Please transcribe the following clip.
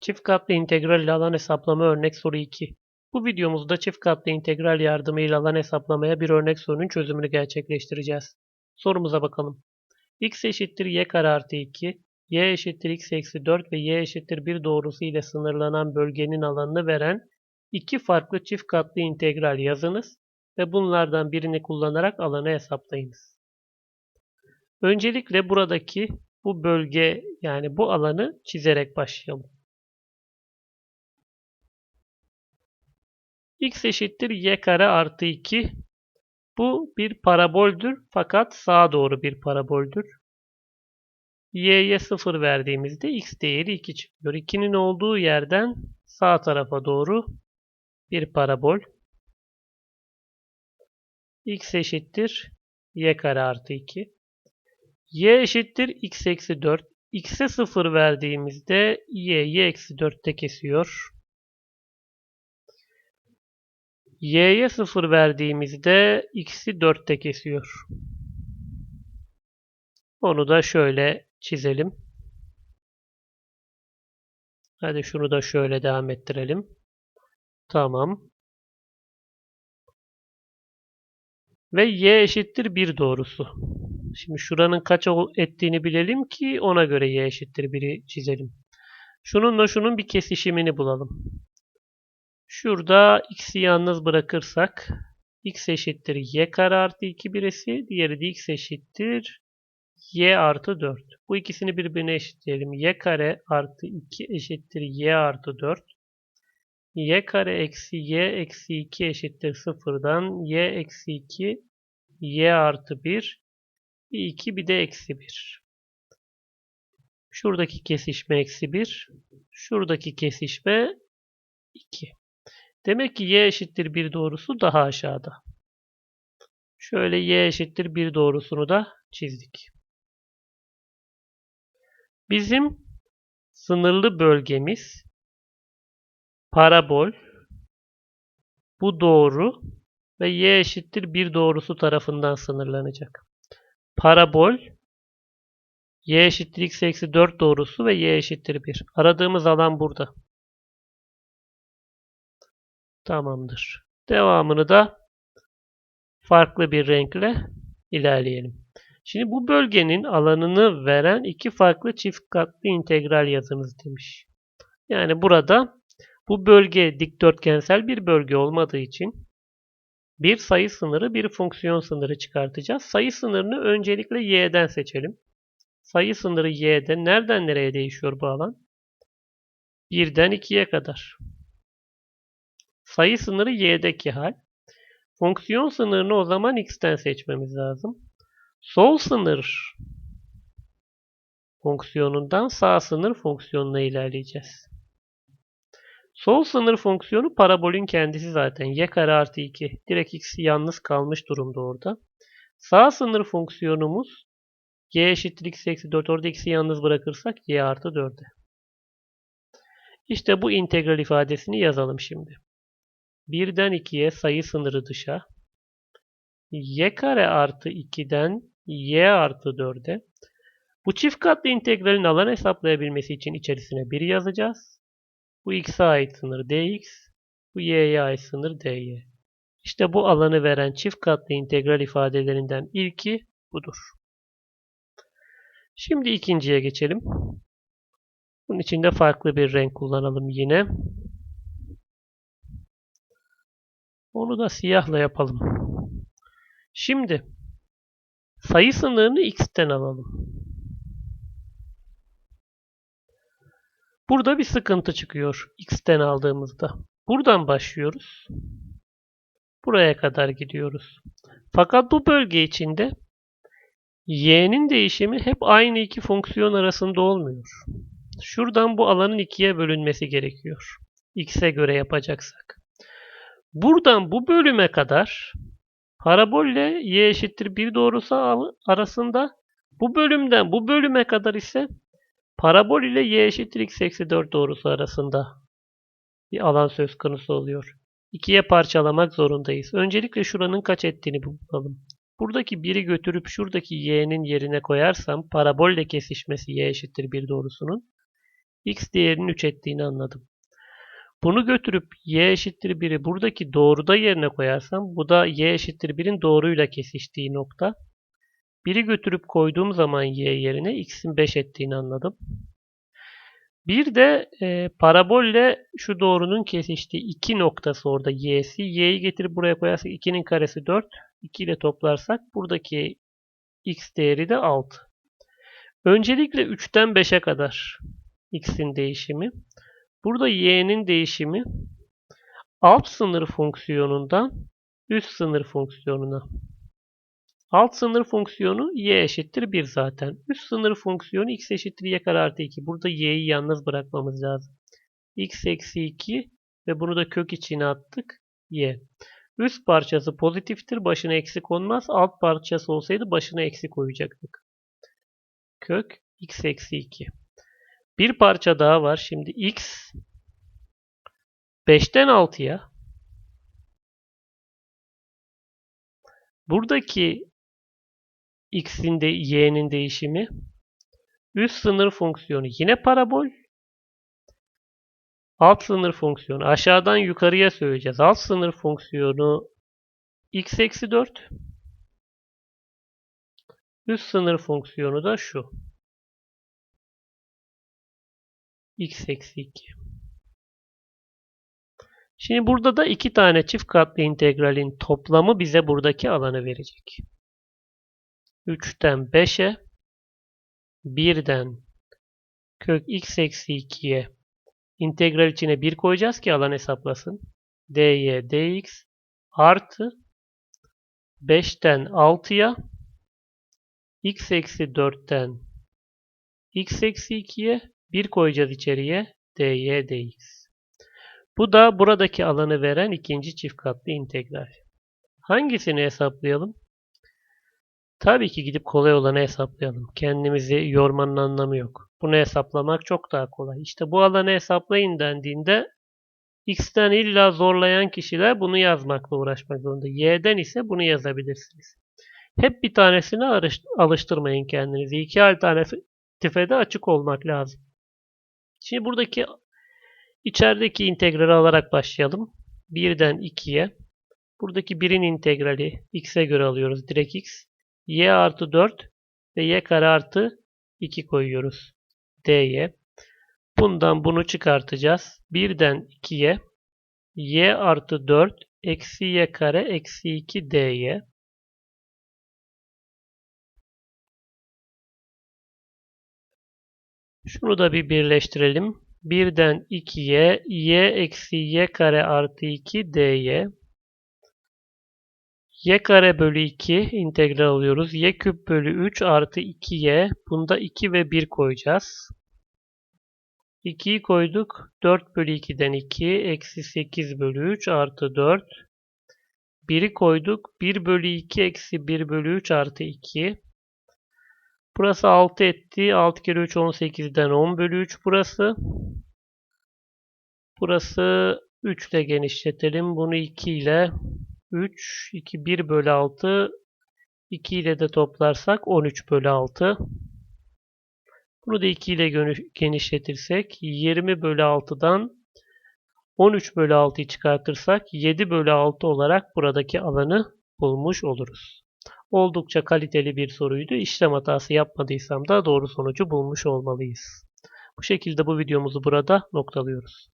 Çift katlı integral ile alan hesaplama örnek soru 2. Bu videomuzda çift katlı integral yardımıyla alan hesaplamaya bir örnek sorunun çözümünü gerçekleştireceğiz. Sorumuza bakalım. x eşittir y kare artı 2, y eşittir x eksi 4 ve y eşittir 1 doğrusu ile sınırlanan bölgenin alanını veren iki farklı çift katlı integral yazınız ve bunlardan birini kullanarak alanı hesaplayınız. Öncelikle buradaki bu bölge yani bu alanı çizerek başlayalım. X eşittir y kare artı 2. Bu bir paraboldür fakat sağa doğru bir paraboldür. y'ye 0 verdiğimizde x değeri 2 çıkıyor. 2'nin olduğu yerden sağ tarafa doğru bir parabol. x eşittir y kare artı 2. y eşittir x eksi 4. x'e 0 verdiğimizde y'yi eksi 4'te kesiyor. Y'ye 0 verdiğimizde x'i 4'te kesiyor. Onu da şöyle çizelim. Hadi şunu da şöyle devam ettirelim. Tamam. Ve y eşittir 1 doğrusu. Şimdi şuranın kaç ettiğini bilelim ki ona göre y eşittir 1'i çizelim. Şununla şunun bir kesişimini bulalım. Şurada x'i yalnız bırakırsak x eşittir y kare artı 2 birisi. Diğeri de x eşittir y artı 4. Bu ikisini birbirine eşitleyelim. y kare artı 2 eşittir y artı 4. y kare eksi y eksi 2 eşittir 0'dan y eksi 2 y artı 1 bir 2 bir de eksi 1. Şuradaki kesişme eksi 1. Şuradaki kesişme 2. Demek ki y eşittir 1 doğrusu daha aşağıda. Şöyle y eşittir 1 doğrusunu da çizdik. Bizim sınırlı bölgemiz parabol, bu doğru ve y eşittir 1 doğrusu tarafından sınırlanacak. Parabol, y eşittir x eksi 4 doğrusu ve y eşittir 1. Aradığımız alan burada. Tamamdır. Devamını da farklı bir renkle ilerleyelim. Şimdi bu bölgenin alanını veren iki farklı çift katlı integral yazınız demiş. Yani burada bu bölge dikdörtgensel bir bölge olmadığı için bir sayı sınırı bir fonksiyon sınırı çıkartacağız. Sayı sınırını öncelikle y'den seçelim. Sayı sınırı y'de nereden nereye değişiyor bu alan? 1'den 2'ye kadar. Sayı sınırı y'deki hal. Fonksiyon sınırını o zaman x'ten seçmemiz lazım. Sol sınır fonksiyonundan sağ sınır fonksiyonuna ilerleyeceğiz. Sol sınır fonksiyonu parabolün kendisi zaten. y kare artı 2. Direkt x yalnız kalmış durumda orada. Sağ sınır fonksiyonumuz y eşittir x eksi 4. Orada x'i yalnız bırakırsak y artı 4'e. İşte bu integral ifadesini yazalım şimdi. 1'den 2'ye sayı sınırı dışa. y kare artı 2'den y artı 4'e. Bu çift katlı integralin alan hesaplayabilmesi için içerisine 1 yazacağız. Bu x'e ait sınır dx. Bu y'ye ait sınır dy. İşte bu alanı veren çift katlı integral ifadelerinden ilki budur. Şimdi ikinciye geçelim. Bunun için de farklı bir renk kullanalım yine. Onu da siyahla yapalım. Şimdi sayı sınırını x'ten alalım. Burada bir sıkıntı çıkıyor x'ten aldığımızda. Buradan başlıyoruz. Buraya kadar gidiyoruz. Fakat bu bölge içinde y'nin değişimi hep aynı iki fonksiyon arasında olmuyor. Şuradan bu alanın ikiye bölünmesi gerekiyor. x'e göre yapacaksak. Buradan bu bölüme kadar parabolle y eşittir 1 doğrusu arasında bu bölümden bu bölüme kadar ise parabol ile y eşittir x eksi 4 doğrusu arasında bir alan söz konusu oluyor. İkiye parçalamak zorundayız. Öncelikle şuranın kaç ettiğini bulalım. Buradaki 1'i götürüp şuradaki y'nin yerine koyarsam parabolle kesişmesi y eşittir 1 doğrusunun x değerinin 3 ettiğini anladım. Bunu götürüp y eşittir 1'i buradaki doğruda yerine koyarsam bu da y eşittir 1'in doğruyla kesiştiği nokta. 1'i götürüp koyduğum zaman y yerine x'in 5 ettiğini anladım. Bir de e, parabolle şu doğrunun kesiştiği iki noktası orada y'si. y'yi getirip buraya koyarsak 2'nin karesi 4. 2 ile toplarsak buradaki x değeri de 6. Öncelikle 3'ten 5'e kadar x'in değişimi. Burada y'nin değişimi alt sınır fonksiyonundan üst sınır fonksiyonuna. Alt sınır fonksiyonu y eşittir 1 zaten. Üst sınır fonksiyonu x eşittir y kare artı 2. Burada y'yi yalnız bırakmamız lazım. x eksi 2 ve bunu da kök içine attık. y. Üst parçası pozitiftir. Başına eksi konmaz. Alt parçası olsaydı başına eksi koyacaktık. Kök x eksi 2. Bir parça daha var. Şimdi x 5'ten 6'ya buradaki x'in de y'nin değişimi. Üst sınır fonksiyonu yine parabol. Alt sınır fonksiyonu aşağıdan yukarıya söyleyeceğiz. Alt sınır fonksiyonu x eksi 4 üst sınır fonksiyonu da şu x eksi 2 Şimdi burada da iki tane çift katlı integralin toplamı bize buradaki alanı verecek. 3'ten 5'e 1'den kök x eksi 2'ye integral içine 1 koyacağız ki alan hesaplasın. dy dx artı 5'ten 6'ya x eksi 4'ten x eksi 2'ye 1 koyacağız içeriye dy dx. Bu da buradaki alanı veren ikinci çift katlı integral. Hangisini hesaplayalım? Tabii ki gidip kolay olanı hesaplayalım. Kendimizi yormanın anlamı yok. Bunu hesaplamak çok daha kolay. İşte bu alanı hesaplayın dendiğinde x'ten illa zorlayan kişiler bunu yazmakla uğraşmak zorunda. y'den ise bunu yazabilirsiniz. Hep bir tanesine alıştırmayın kendinizi. İki alternatife de açık olmak lazım. Şimdi buradaki içerideki integrali alarak başlayalım. 1'den 2'ye. Buradaki 1'in integrali x'e göre alıyoruz. Direkt x y artı 4 ve y kare artı 2 koyuyoruz. dy. Bundan bunu çıkartacağız. 1'den 2'ye y artı 4 eksi y kare eksi 2 dy. Şunu da bir birleştirelim. 1'den 2'ye y eksi y kare artı 2 dy y kare bölü 2 integral alıyoruz. y küp bölü 3 artı 2y. Bunda 2 ve 1 koyacağız. 2'yi koyduk. 4 bölü 2'den 2. Eksi 8 bölü 3 artı 4. 1'i koyduk. 1 bölü 2 eksi 1 bölü 3 artı 2. Burası 6 etti. 6 kere 3 18'den 10 bölü 3 burası. Burası 3 ile genişletelim. Bunu 2 ile 3, 2, 1 bölü 6. 2 ile de toplarsak 13 bölü 6. Bunu da 2 ile genişletirsek 20 bölü 6'dan 13 bölü 6'yı çıkartırsak 7 bölü 6 olarak buradaki alanı bulmuş oluruz. Oldukça kaliteli bir soruydu. İşlem hatası yapmadıysam da doğru sonucu bulmuş olmalıyız. Bu şekilde bu videomuzu burada noktalıyoruz.